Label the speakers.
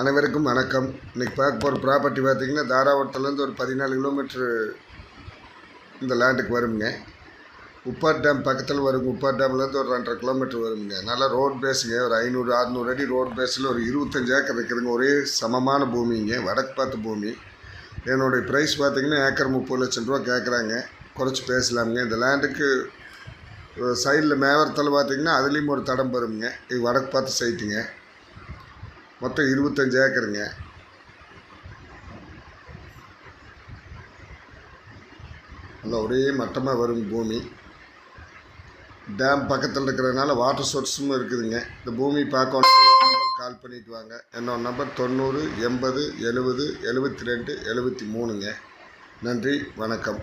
Speaker 1: அனைவருக்கும் வணக்கம். இன்றைக்கி பார்க்க போகிற ப்ராப்பர்ட்டி பார்த்தீங்கன்னா தாராபுரத்துலேருந்து ஒரு பதினாலு கிலோமீட்ரு இந்த லேண்டுக்கு வருங்க. உப்பார் டேம் பக்கத்தில் வருங்க. உப்பார் டேம்லேருந்து ஒரு ரெண்டரை கிலோமீட்டர் வருங்க. நல்லா ரோட் பேஸுங்க ஒரு ஐநூறு அறநூறு அடி ரோட் பேஸில் ஒரு இருபத்தஞ்சு ஏக்கர் இருக்குதுங்க. ஒரே சமமான பூமிங்க. வடக்கு பார்த்து பூமி. என்னுடைய ப்ரைஸ் பார்த்தீங்கன்னா ஏக்கர் முப்பது லட்சம் ரூபா கேட்குறாங்க குறைச்சி பேசலாமுங்க. இந்த லேண்டுக்கு சைடில் மேவரத்தில் பார்த்தீங்கன்னா அதுலேயும் ஒரு தடம் வருங்க. இது வடக்கு பார்த்து சைட்டுங்க மொத்தம் இருபத்தஞ்சு ஏக்கருங்க. நல்லா ஒரே மட்டமாக வரும் பூமி. டேம் பக்கத்தில் இருக்கிறதுனால வாட்டர் சோர்ஸும் இருக்குதுங்க. இந்த பூமி பார்க்கணும் கால் பண்ணிட்டு வாங்க. என்னோட நம்பர் தொண்ணூறு எண்பது எழுபது எழுபத்தி ரெண்டு எழுபத்தி மூணுங்க. நன்றி வணக்கம்.